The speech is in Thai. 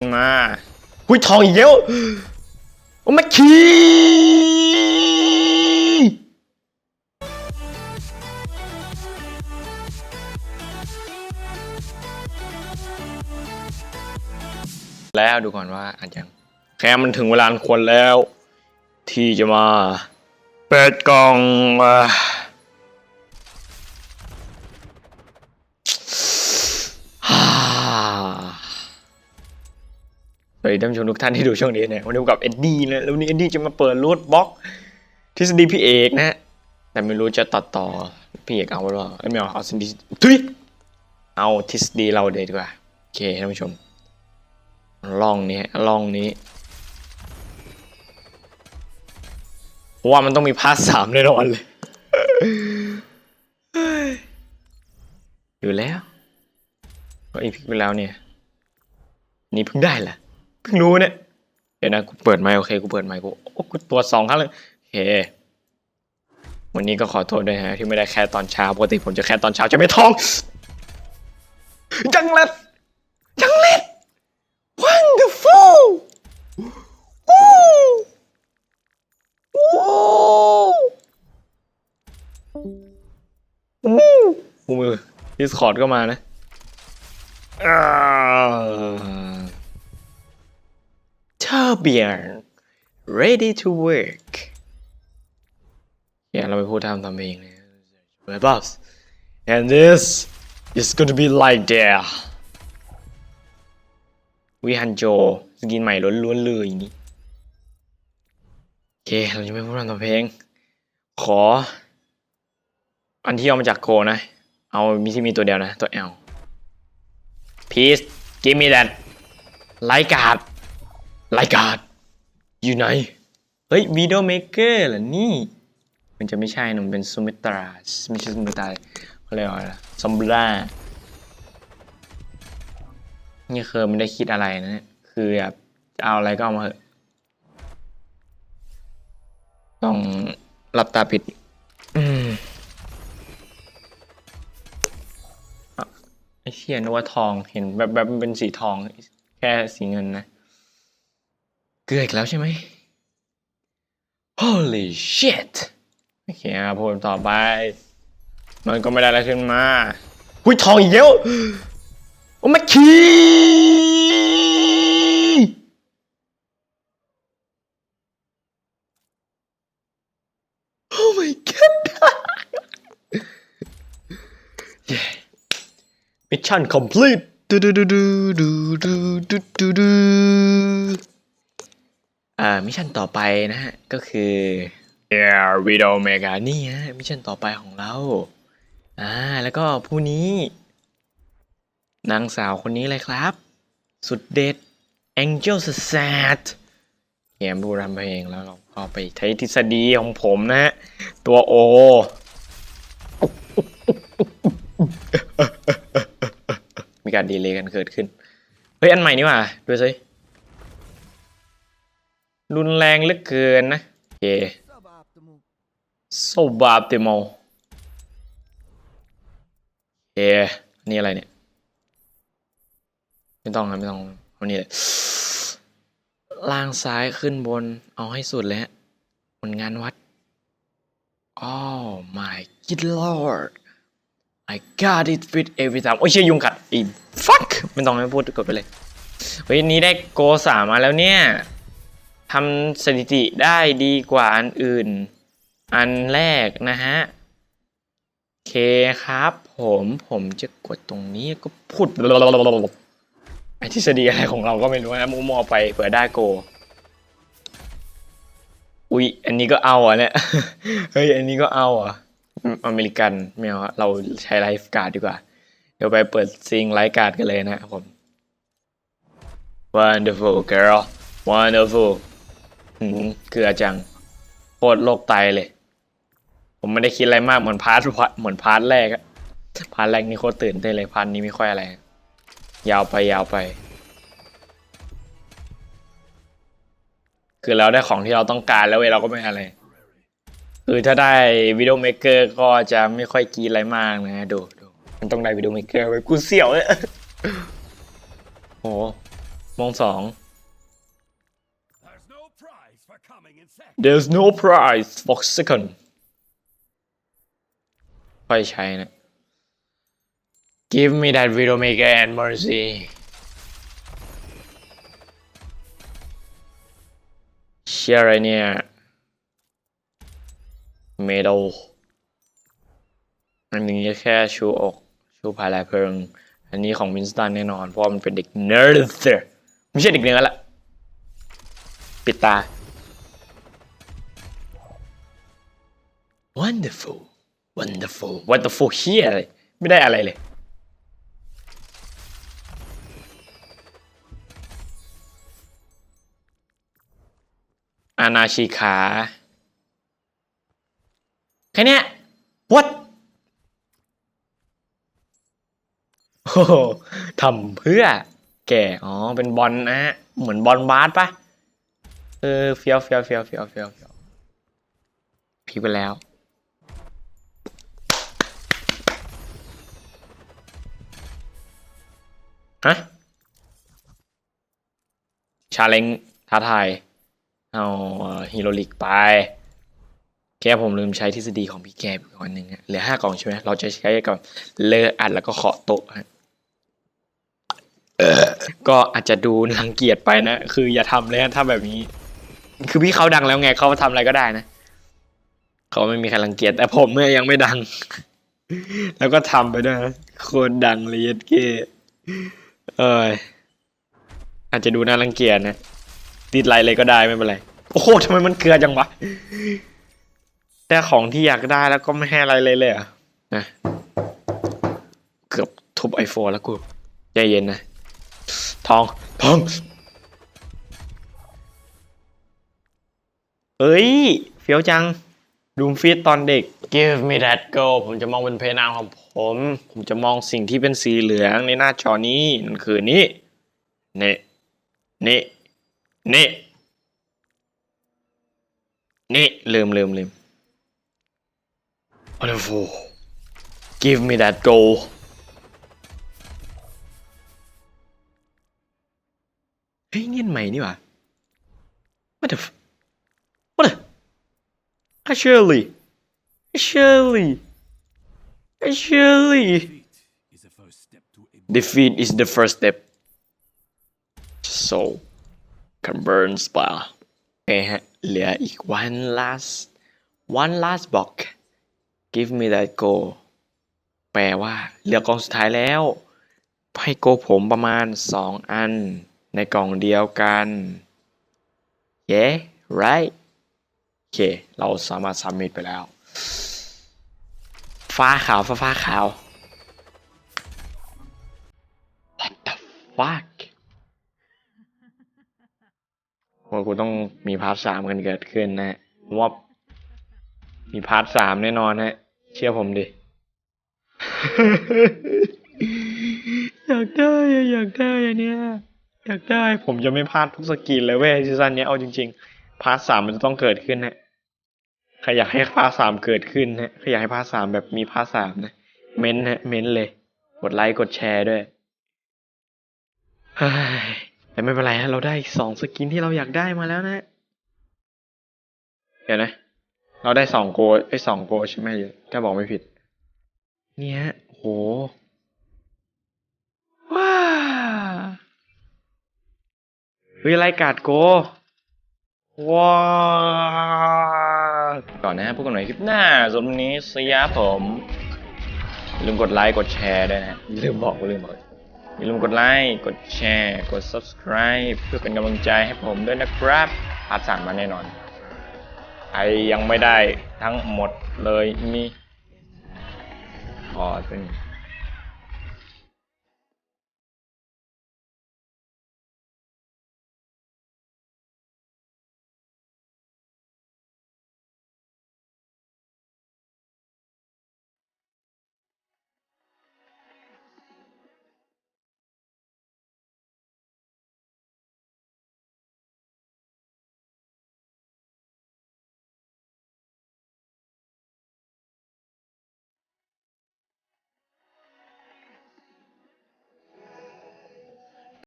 มาหุยทองอีกแล้วโอ้มาคีแล้วดูก่อนว่าอันยังแค่มันถึงเวลาอันควรแล้ว ที่จะมา เปิดกล่องอะฮ่า วัสดีท่านผู้ชมทุกท่านที่ดูช่องนี้เนี่ยวันนี้กับเอ็ดดี้นะแล้ววันนี้เอ็ดดี้จะมาเปิดรูทบล็อกทฤษฎีพี่เอกนะฮะแต่ไม่รู้จะตัดต่อพี่เอกเอาหรือเปล่าไม่เอาเอาทฤษฎีทุยเอาทฤษฎีเราเดยดีกว่าโอเคท่านผู้ชมล่องนี้ล่องนี้ว่ามันต้องมีพาร์ทสามแน่นอนเลยอยู่แล้วก็อีพิกไปแล้วเนี่ยนี่เพิ่งได้แหละ เพิ่งรู้เนี่ย เดี๋ยวนะกูเปิดไมค์โอเคกูเปิดไมค์กูโอ้กูตรวสองครั้งเลยโอเควันนี้ก็ขอโทษด้วยฮะที่ไม่ได้แค่ตอนเช้าปกติผมจะแค่ตอนเช้าจะไม่ท้องจังเล็ดจังเล็ด wonderful วู้วู้วู้กูมือ Discord ก็มานะ Torbjörn ready to work อย่าเราไปพูดทำทำเองเลย My boss and this is going to be like there วิฮันโจสกินใหม่ล้วนๆเลยนี่โอเคเราจะไม่พูดทำทำเพลง ขอ อันที่เอามาจากโกนะ เอามีที่มีตัวเดียวนะ ตัว L Please give me that ไลกาด ร์ดไลการอยู่ไหน เฮ้ยวีด o เมเกอร์เหรอนี่ มันจะไม่ใช่นะมันเป็นซูมิตราไม่ใช่ซูมิตราเขาเรียกว่าอะไรซัมบรานี่คือไม่ได้คิดอะไรนะเนี่ยคือแบบเอาอะไรก็เอามาเถอะต้องหลับตาปิดไอ้เชี่ยนึกว่าทองเห็นแบบแบบมันเป็นสีทอง แค่สีเงินนะ เกืออีกแล้วใช่ไหม holy shit โอเคครับผมต่อไป มันก็ไม่ได้อะไรขึ้นมาหุ้ยทองอีกแล้วโอ้แมาคีโอ้ my god เย้มิชชั่น complete ดูดูดูดูดูดูดู อ่ามิชชั่นต่อไปนะฮะ ก็คือเอร์วิดโอเมกานี่ฮะมิชชั่นต่อไปของเรา อ่า แล้วก็ผู้นี้ นางสาวคนนี้เลยครับ สุดเด็ด Angel s a t เขียนบูรำเพลงแล้วเราก็ไปใช้ทฤษฎีของผมนะฮะ ตัวโอ มีการดีเลย์กันเกิดขึ้น เฮ้ย อันใหม่นี่หว่าดูสิ รุนแรงเหลือเกินนะโอเคโซบาบเตโมโอเคนี่อะไรเนี่ย ไม่ต้องนะไม่ต้องเอานี่เลยล่างซ้ายขึ้นบน เอาให้สุดเลยฮะผลงานวัด Oh my good lord I got it fit every time โอ้ยเชี่ยยุงกัดอี fuck ไม่ต้องไม่พูดกดไปเลย เฮ้ยนี้ได้โกสามมาแล้วเนี่ย ทำสถิติได้ดีกว่าอันอื่น อันแรกนะฮะโอเคครับผมผมจะกดตรงนี้ก็พูดไอทฤษฎีอะไรของเราก็ไม่รู้นะมูมอไปเผื่อได้โก อุ๊ย อันนี้ก็เอาอะเนี่ย เฮ้ย อันนี้ก็เอาอะ อเมริกันไม่เอาเราใช้ไลฟ์การ์ดดีกว่า เดี๋ยวไปเปิดซิงไลฟ์การ์ดกันเลยนะครับผม wonderful girl wonderful หืมเกลือจังโคตรโลกไตเลย ผมไม่ได้คิดอะไรมากเหมือนพาร์ทเหมือนพาร์ทแรกอะพาร์ทแรกนี่โคตรตื่นเต้นเลยพาร์ทนี้ไม่ค่อยอะไร ยาวไปยาวไป คือเราได้ของที่เราต้องการแล้วเว้ยเราก็ไม่อะไร คือถ้าได้วิดีโอเมเกอร์ก็จะไม่ค่อยกรีดอะไรมากนะดูดูมันต้องได้วิดีโอเมเกอร์ไว้กูเสี่ยวเลยโอ้โหโมงสอง There's no prize for second ค่อยใช้นะ Give me that Widowmaker and Mercy เชื่ออะไรเนี่ย เมโดอันนี้แค่ชูอก ชูพายลายเพลิง อันนี้ของวินสตันแน่นอน เพราะมันเป็นเด็กเนิร์ดไม่ใช่เด็กเนื้อละ ปิดตา wonderful wonderful wonderful เฮียอะไรไม่ได้อะไรเลย อาณาชิขาแค่เนี้ย what โอ้โหทำเพื่อ แกอ๋อ เป็นบอลนะฮะ เหมือนบอลบาสปะเออเฟียวเฟียวเฟียวเฟียวเฟียวเฟียวพีไปแล้ว ฮะชาเลงท้าทาย เอาฮีโรลิกไป แค่ผมลืมใช้ทฤษฎีของพี่แกไปก่อนหนึ่งอะเหลือห้ากล่องใช่ไหมเราจะใช้กับเลออัดแล้วก็เคาะโต๊ะก็อาจจะดูรังเกียจไปนะ คืออย่าทำเลยถ้าแบบนี้ คือพี่เขาดังแล้วไงเขาทำอะไรก็ได้นะเขาไม่มีใครรังเกียจแต่ผมเนี่ยยังไม่ดัง แล้วก็ทำไปด้วยนะคนดังเลยเก้ เอยอาจจะดูน่ารังเกียจนะติดไลเลยก็ได้ไม่เป็นไร โอ้โหทำไมมันเกลือจังวะแต่ของที่อยากได้แล้วก็ไม่ให้อะไรเลยเลยอะนะเกือบทุบไอโฟนแล้วกูใจเย็นนะทองทองเอ้ยเฟี้ยวจัง ดูมฟิตตอนเด็ก Give me that girl ผมจะมองเป็นเพนามของผม ผมจะมองสิ่งที่เป็นสีเหลืองในหน้าจอนี้นั่นคือนี่นี่นี่นี่นี่ลืมลืมลืม Wonderful Give me that goal เฮ้ยเนียนใหม่นี่หว่า What the f- What the Shirley Shirley Shirley Defeat is the first step Defeat is the first step so can burn spa โอเคฮะเหลืออีก one last one last block give me that go แปลว่าเหลือกล่องสุดท้ายแล้ว ให้โกผมประมาณ 2 อัน ในกล่องเดียวกัน yeah right อเค เราสามารถ submit ไปแล้ว ฟ้าขาวฟ้าฟ้าขาว What the fuck ว่ากูต้องมีพาร์ทสามกันเกิดขึ้นนะว่ามีพาร์ทสามแน่นอนฮะเชื่อผมดิ อยากได้อยากได้อันเนี้ยอยากได้ผมจะไม่พลาดทุกสกินเลยเว้ยซีซั่นนี้เอาจริง ๆ พาร์ทสามมันจะต้องเกิดขึ้นนะใครอยากให้พาร์ทสามเกิดขึ้นนะใครอยากให้พาร์ทสามแบบมีพาร์ทสามนะเม้นต์ฮะเม้นเลย กดไลค์กดแชร์ด้วยแต่ไม่เป็นไรฮะเราได้สองสกินที่เราอยากได้มาแล้วนะ เดี๋ยวนะ เราได้สองโกไอ้สองโกใช่ไหมถ้าบอกไม่ผิด เนี่ยโหว้าเฮ้ยไรกาดโก ว้าก่อนนะฮะพวกกันหน่อยคลิปหน้าสำหรับวันนี้สยาผมลืมกดไลค์กดแชร์ด้วยนะอย่าลืมบอกอย่าลืมบอกอย่าลืมกดไลค์กดแชร์กด subscribe เพื่อเป็นกำลังใจให้ผมด้วยนะครับพาร์ทสามมาแน่นอนใครยังไม่ได้ทั้งหมดเลยนี่ขอเป็น